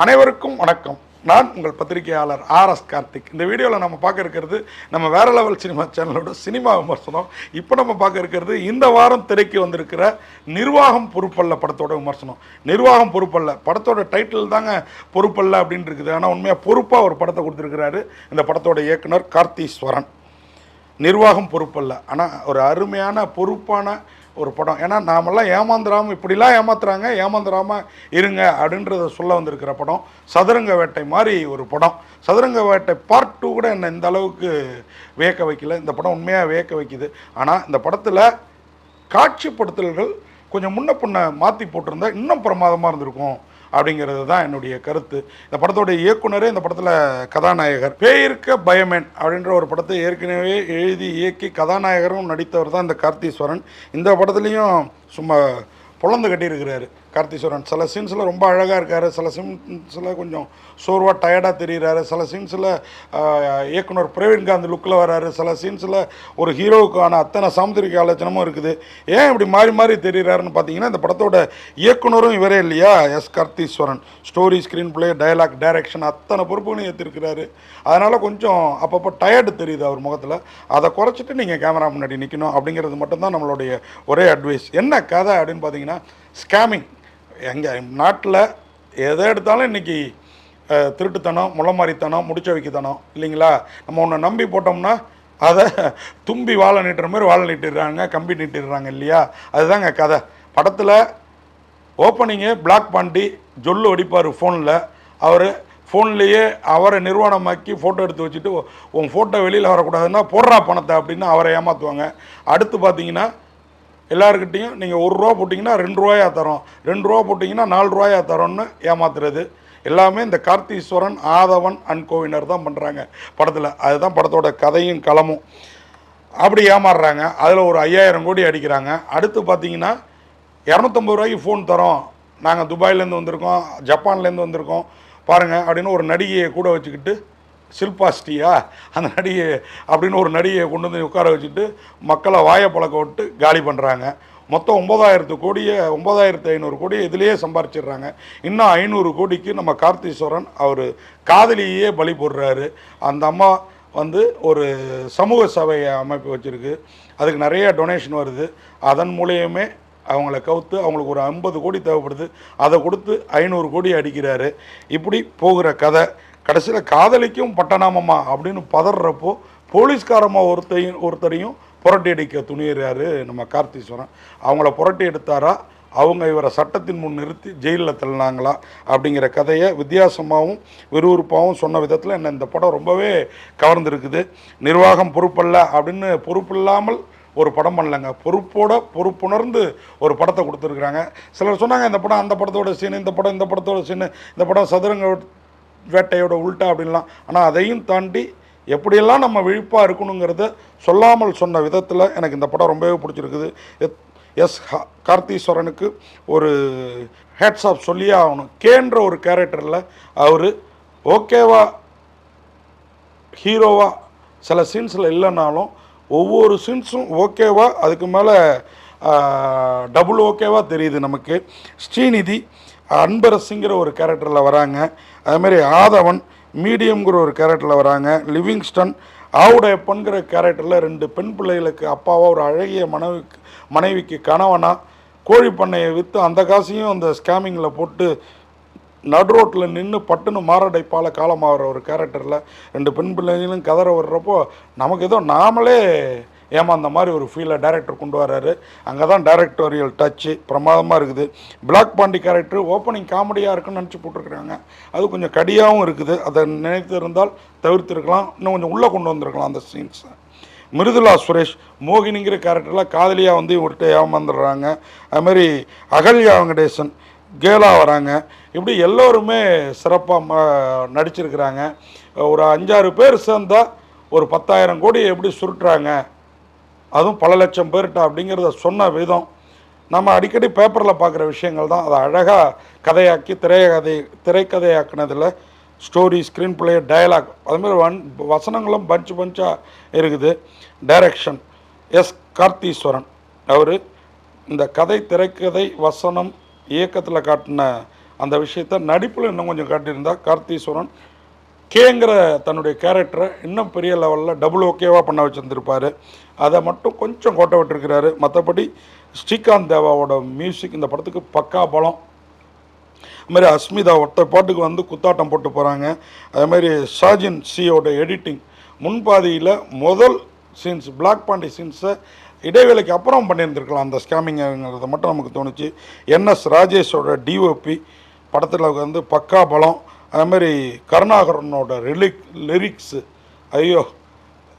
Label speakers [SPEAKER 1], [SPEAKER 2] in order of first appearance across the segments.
[SPEAKER 1] அனைவருக்கும் வணக்கம். நான் உங்கள் பத்திரிகையாளர் ஆர் எஸ் கார்த்திக். இந்த வீடியோவில் நம்ம பார்க்க இருக்கிறது நம்ம வேற லெவல் சினிமா சேனலோட சினிமா விமர்சனம். இப்போ நம்ம பார்க்க இருக்கிறது இந்த வாரம் திரைக்கு வந்திருக்கிற நிர்வாகம் பொறுப்பல்ல படத்தோட விமர்சனம். நிர்வாகம் பொறுப்பல்ல. படத்தோட டைட்டில் தாங்க பொறுப்பல்ல அப்படின்னு இருக்குது. ஆனால் உண்மையாக பொறுப்பாக ஒரு படத்தை கொடுத்துருக்கிறாரு இந்த படத்தோட இயக்குனர் கார்த்தீஸ்வரன். நிர்வாகம் பொறுப்பல்ல. ஆனால் ஒரு அருமையான பொறுப்பான ஒரு படம். ஏன்னா நாமெல்லாம் ஏமாந்துடாமல் இப்படிலாம் ஏமாத்துறாங்க ஏமாந்துடாமல் இருங்க அப்படின்றத சொல்ல வந்திருக்கிற படம். சதுரங்க வேட்டை மாதிரி ஒரு படம். சதுரங்க வேட்டை பார்ட் டூ கூட என்னை இந்த அளவுக்கு வியக்க வைக்கல. இந்த படம் உண்மையாக வியக்க வைக்குது. ஆனால் இந்த படத்தில் காட்சிப்படுத்தல்கள் கொஞ்சம் முன்ன பின்ன மாற்றி போட்டிருந்தா இன்னும் பிரமாதமாக இருந்திருக்கும். அப்படிங்கிறது தான் என்னுடைய கருத்து. இந்த படத்தோட இயக்குனரே இந்த படத்தில் கதாநாயகர். பேயிருக்க பயமேன் அப்படின்ற ஒரு படத்தை ஏற்கனவே எழுதி இயக்கி கதாநாயகரும் நடித்தவர் தான் இந்த கார்த்தீஸ்வரன். இந்த படத்துலேயும் சும்மா பொழந்து கட்டியிருக்கிறாரு. கார்த்திஸ்வரன் சில சீன்ஸில் ரொம்ப அழகாக இருக்கார். சில சீன்ஸில் கொஞ்சம் சோர்வாக டயர்டாக தெரிகிறாரு சில சீன்ஸில் இயக்குனர் பிரவீன்காந்த் லுக்கில் வராரு. சில சீன்ஸில் ஒரு ஹீரோவுக்கான அத்தனை சாமுத்திரிக ஆலோசனமும் இருக்குது. ஏன் இப்படி மாறி மாறி தெரிகிறாருன்னு பார்த்தீங்கன்னா இந்த படத்தோட இயக்குனரும் இவரே இல்லையா? S. Karthiswaran story screenplay dialogue direction அத்தனை பொறுப்புகளையும் ஏற்றிருக்கிறாரு அதனால் கொஞ்சம் அப்பப்போ டயர்டு தெரியுது அவர் முகத்தில். அதை குறைச்சிட்டு நீங்கள் கேமரா முன்னாடி நிற்கணும் அப்படிங்கிறது மட்டும்தான் நம்மளுடைய ஒரே அட்வைஸ் என்ன கதை அப்படின்னு பார்த்தீங்கன்னா ஸ்கேமிங் எங்கள் நாட்டில் எதை எடுத்தாலும் இன்றைக்கி திருட்டுத்தனம் முளமாரித்தனம் முடிச்ச வைக்கத்தனம் இல்லைங்களா? நம்ம ஒன்று நம்பி போட்டோம்னா அதை தும்பி வாழை நீட்டுற மாதிரி வாழை நீட்டிடுறாங்க கம்பி நீட்டிடுறாங்க இல்லையா? அதுதாங்க கதை. படத்தில் ஓப்பனிங்கு பிளாக் பாண்டி ஜொல்லு அடிப்பார் ஃபோனில். அவர் ஃபோன்லேயே அவரை நிர்வாணமாக்கி ஃபோட்டோ எடுத்து வச்சுட்டு உன் ஃபோட்டோ வெளியில் வரக்கூடாதுன்னா போடுறா பணத்தை அப்படின்னு அவரை ஏமாற்றுவாங்க அடுத்து பார்த்தீங்கன்னா எல்லாருக்கிட்டேயும் நீங்கள் ஒரு ரூபா போட்டிங்கன்னா ரெண்டு ரூபாயா தரோம். ரெண்டு ரூபா போட்டிங்கன்னா நாலு ரூபாயா தரோன்னு ஏமாத்துறது. எல்லாமே இந்த கார்த்தீஸ்வரன் ஆதவன் அண்ட் கோவினர் தான் பண்ணுறாங்க படத்தில். அதுதான் படத்தோட கதையும் களமும். அப்படி ஏமாறுறாங்க. அதில் ஒரு ஐயாயிரம் கோடி அடிக்கிறாங்க. அடுத்து பார்த்தீங்கன்னா இரநூத்தம்பது ரூபாய்க்கு ஃபோன் தரோம். நாங்கள் துபாயிலேருந்து வந்திருக்கோம் ஜப்பான்லேருந்து வந்திருக்கோம். பாருங்கள் அப்படின்னு ஒரு நடிகையை கூட வச்சுக்கிட்டு சில்பாஸ்டியா? அந்த நடிகை அப்படின்னு ஒரு நடிகையை கொண்டு வந்து உட்கார வச்சுட்டு மக்களை வாயை பழக்க விட்டு காலி பண்ணுறாங்க மொத்தம் ஒம்பதாயிரத்து கோடியை ஒம்பதாயிரத்து ஐநூறு கோடி இதிலேயே சம்பாரிச்சிடுறாங்க. இன்னும் ஐநூறு கோடிக்கு நம்ம கார்த்தீஸ்வரன் அவர் காதலியே பலி போடுறாரு. அந்த அம்மா வந்து ஒரு சமூக சபை அமைப்பு வச்சுருக்கு. அதுக்கு நிறைய டொனேஷன் வருது. அதன் மூலியமே அவங்கள கவுத்து அவங்களுக்கு ஒரு ஐம்பது கோடி தேவைப்படுது. அதை கொடுத்து ஐநூறு கோடி அடிக்கிறாரு. இப்படி போகிற கதை கடைசியில் காதலிக்கும் பட்டநாமமா அப்படின்னு பதறப்போ போலீஸ்காரம்மா ஒருத்தையும் ஒருத்தரையும் புரட்டி அடிக்க துணியிறாரு நம்ம கார்த்தீஸ்வரன். அவங்கள புரட்டி எடுத்தாரா? அவங்க இவரை சட்டத்தின் முன் நிறுத்தி ஜெயிலில் தள்ளினாங்களா? அப்படிங்கிற கதையை வித்தியாசமாகவும் விறுவிறுப்பாகவும் சொன்ன விதத்தில் என்ன இந்த படம் ரொம்பவே கவர்ந்துருக்குது. நிர்வாகம் பொறுப்பல்ல அப்படின்னு பொறுப்பில்லாமல் ஒரு படம் பண்ணலங்க. பொறுப்போட பொறுப்புணர்ந்து ஒரு படத்தை கொடுத்துருக்குறாங்க. சிலர் சொன்னாங்க இந்த படம் அந்த படத்தோட சீனு இந்த படம் இந்த படத்தோட சீனு இந்த படம் சதுரங்க வேட்டையோட உள்டா அப்படின்லாம். ஆனால் அதையும் தாண்டி எப்படியெல்லாம் நம்ம விழிப்பாக இருக்கணுங்கிறத சொல்லாமல் சொன்ன விதத்தில் எனக்கு இந்த படம் ரொம்பவே பிடிச்சிருக்குது. எத் எஸ் ஹ- கார்த்தீஸ்வரனுக்கு ஒரு ஹேட்ஸ் ஆஃப் சொல்லியே ஆகணும். கேன்ற ஒரு கேரக்டரில் அவர் ஓகேவா ஹீரோவா சில சீன்ஸில் இல்லைனாலும் ஒவ்வொரு சீன்ஸும் ஓகேவா அதுக்கு மேலே டபுள் ஓகேவா தெரியுது நமக்கு. ஸ்ரீநிதி அன்பரசுங்கிற ஒரு கேரக்டரில் வராங்க. அதுமாரி ஆதவன் மீடியம்ங்கிற ஒரு கேரக்டரில் வராங்க. லிவிங்ஸ்டன் ஆவுடையப்பன்கிற கேரக்டரில் ரெண்டு பெண் பிள்ளைகளுக்கு அப்பாவாக ஒரு அழகிய மனைவிக்கு மனைவிக்கு கணவனாக கோழி பண்ணையை விற்று அந்த காசையும் அந்த ஸ்கேமிங்கில் போட்டு நடு ரோட்டில் நின்று பட்டுன்னு மாரடைப்பால் காலமாகிற ஒரு கேரக்டரில் ரெண்டு பெண் பிள்ளைங்களும் கதற வர்றப்போ நமக்கு ஏதோ நாமளே ஏமாந்த மாதிரி ஒரு ஃபீலை டேரக்டர் கொண்டு வர்றாரு அங்கே தான் டேரக்டோரியல் டச்சு பிரமாதமாக இருக்குது. பிளாக் பாண்டி கேரக்டர் ஓப்பனிங் காமெடியாக இருக்குன்னு நினச்சி போட்டிருக்கிறாங்க. அது கொஞ்சம் கடியாகவும் இருக்குது. அதை நினைத்து இருந்தால் தவிர்த்துருக்கலாம். இன்னும் கொஞ்சம் உள்ளே கொண்டு வந்திருக்கலாம் அந்த சீன்ஸை மிருதுலா சுரேஷ் மோகினிங்கிற கேரக்டரில் காதலியாக வந்து இவர்கிட்ட ஏமாந்துடுறாங்க. அதுமாரி அகல்யா வெங்கடேசன் கேலா வராங்க. இப்படி எல்லோருமே சிறப்பாக ம நடிச்சிருக்கிறாங்க. ஒரு அஞ்சாறு பேர் சேர்ந்தால் ஒரு பத்தாயிரம் கோடி எப்படி சுருட்டுறாங்க? அதுவும் பல லட்சம் பேர்கிட்ட அப்படிங்கிறத சொன்ன விதம் நம்ம அடிக்கடி பேப்பரில் பார்க்குற விஷயங்கள் தான். அதை அழகாக கதையாக்கி திரைக்கதை திரைக்கதையாக்குனதில் ஸ்டோரி ஸ்க்ரீன் பிளே டயலாக் அதுமாதிரி வன் வசனங்களும் பஞ்சு பஞ்சாக இருக்குது. டைரக்ஷன் எஸ் கார்த்தீஸ்வரன் அவர் இந்த கதை திரைக்கதை வசனம் இயக்கத்தில் காட்டின அந்த விஷயத்த நடிப்பில் இன்னும் கொஞ்சம் காட்டியிருந்தா கார்த்தீஸ்வரன் கேங்கிற தன்னுடைய கேரக்டரை இன்னும் பெரிய லெவலில் டபுள் ஓகேவாக பண்ண வச்சுருந்துருப்பார். அதை மட்டும் கொஞ்சம் கோட்டை விட்டுருக்கிறாரு. மற்றபடி ஸ்ரீகாந்த் தேவாவோட மியூசிக் இந்த படத்துக்கு பக்கா பலம். அதுமாதிரி அஸ்மிதா ஒத்த பாட்டுக்கு வந்து குத்தாட்டம் போட்டு போகிறாங்க அதே மாதிரி ஷாஜின் சியோட எடிட்டிங் முன்பாதியில் முதல் சீன்ஸ் பிளாக் பாண்டி சீன்ஸை இடைவேளைக்கு அப்புறம் பண்ணியிருந்திருக்கலாம் அந்த ஸ்கேமிங்கிறத மட்டும் நமக்கு தோணுச்சு. என்எஸ் ராஜேஷோட டிஓபி படத்தில் வந்து பக்கா பலம். அதே மாதிரி கருணாகரனோட ரிலிக் லிரிக்ஸு ஐயோ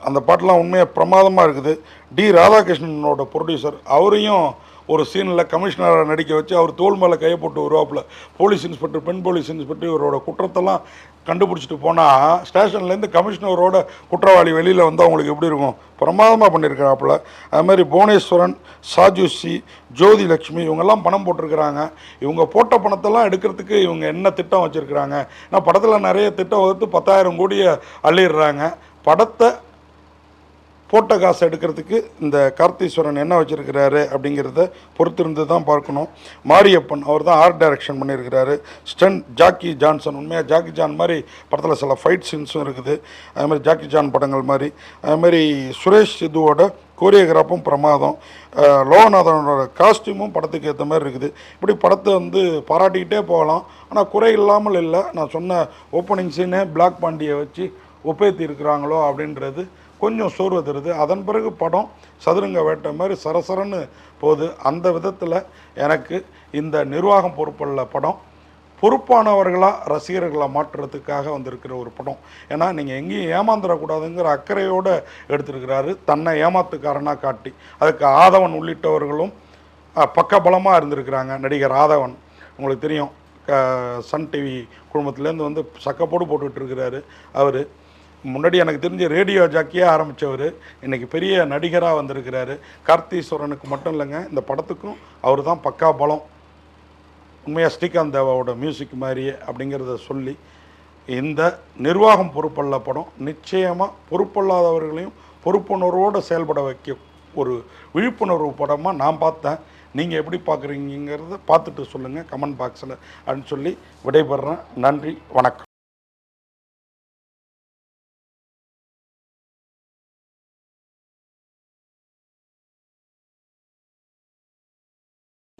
[SPEAKER 1] அந்த பாட்டெலாம் உண்மையாக பிரமாதமாக இருக்குது. டி ராதாகிருஷ்ணனோட ப்ரொடியூசர் அவரையும் ஒரு சீனில் கமிஷனரை நடிக்க வச்சு அவர் தோல் மேலே கையை போட்டு வருவாப்புல. போலீஸ் இன்ஸ்பெக்டர் பெண் போலீஸ் இன்ஸ்பெக்டர் இவரோட குற்றத்தெல்லாம் கண்டுபிடிச்சிட்டு போனால் ஸ்டேஷன்லேருந்து கமிஷனரோட குற்றவாளி வெளியில் வந்து அவங்களுக்கு எப்படி இருக்கும்? பிரமாதமாக பண்ணியிருக்கிறாப்புல. அது மாதிரி புவனேஸ்வரன் சாஜுசி ஜோதி லட்சுமி இவங்கெல்லாம் பணம் போட்டிருக்கிறாங்க. இவங்க போட்ட பணத்தெல்லாம் எடுக்கிறதுக்கு இவங்க என்ன திட்டம் வச்சுருக்கிறாங்க? ஏன்னா படத்தில் நிறைய திட்டம் வகுத்து பத்தாயிரம் கோடியை அள்ளிடுறாங்க. படத்தை போட்ட காசு எடுக்கிறதுக்கு இந்த கார்த்தீஸ்வரன் என்ன வச்சுருக்கிறாரு அப்படிங்கிறத பொறுத்திருந்து தான் பார்க்கணும். மாரியப்பன் அவர் தான் ஆர்ட் டைரக்ஷன் பண்ணியிருக்கிறாரு. ஸ்டன் ஜாக்கி ஜான்சன் உண்மையாக ஜாக்கி ஜான் மாதிரி படத்தில் சில ஃபைட் சீன்ஸும் இருக்குது. அது மாதிரி ஜாக்கி ஜான் படங்கள் மாதிரி. அது மாதிரி சுரேஷ் சித்துவோட கோரியோகிராஃபும் பிரமாதம். லோகநாதனோட காஸ்டியூமும் படத்துக்கு ஏற்ற மாதிரி இருக்குது. இப்படி படத்தை வந்து பாராட்டிக்கிட்டே போகலாம். ஆனால் குறை இல்லாமல் இல்லை. நான் சொன்ன ஓப்பனிங் சீனே பிளாக் பாண்டியை வச்சு ஒப்பேத்தி இருக்கிறாங்களோ அப்படின்றது கொஞ்சம் சோர்வு தருது. அதன் பிறகு படம் சதுரங்க வேட்டை மாதிரி சரசரன்னு போகுது. அந்த விதத்தில் எனக்கு இந்த நிர்வாகம் பொறுப்புள்ள படம் பொறுப்பானவர்களாக ரசிகர்களை மாற்றுறதுக்காக வந்திருக்கிற ஒரு படம். ஏன்னா நீங்கள் எங்கேயும் ஏமாந்துடக்கூடாதுங்கிற அக்கறையோடு எடுத்திருக்கிறாரு. தன்னை ஏமாத்துக்காரனாக காட்டி. அதுக்கு ஆதவன் உள்ளிட்டவர்களும் பக்கபலமாக இருந்திருக்கிறாங்க. நடிகர் ஆதவன். உங்களுக்கு தெரியும் க- சன் டிவி குழுமத்துலேருந்து வந்து சக்கப்போடு போட்டுக்கிட்டு இருக்கிறாரு. அவர் முன்னாடி எனக்கு தெரிஞ்ச ரேடியோ ஜாக்கியாக ஆரம்பித்தவர் இன்றைக்கி பெரிய நடிகராக வந்திருக்கிறாரு. கார்த்தீஸ்வரனுக்கு மட்டும் இல்லைங்க இந்த படத்துக்கும் அவர் தான் பக்கா பலம். உண்மையாக ஸ்ரீகாந்த் தேவாவோட மியூசிக் மாதிரியே அப்படிங்கிறத சொல்லி இந்த நிர்வாகம் பொறுப்பல்ல படம். நிச்சயமாக பொறுப்பல்லாதவர்களையும் பொறுப்புணர்வோடு செயல்பட வைக்க ஒரு விழிப்புணர்வு படமாக நான் பார்த்தேன். நீங்கள் எப்படி பார்க்குறீங்கிறத பார்த்துட்டு சொல்லுங்கள் கமெண்ட் பாக்ஸில் அப்படின்னு சொல்லி விடைபெறேன். நன்றி வணக்கம்.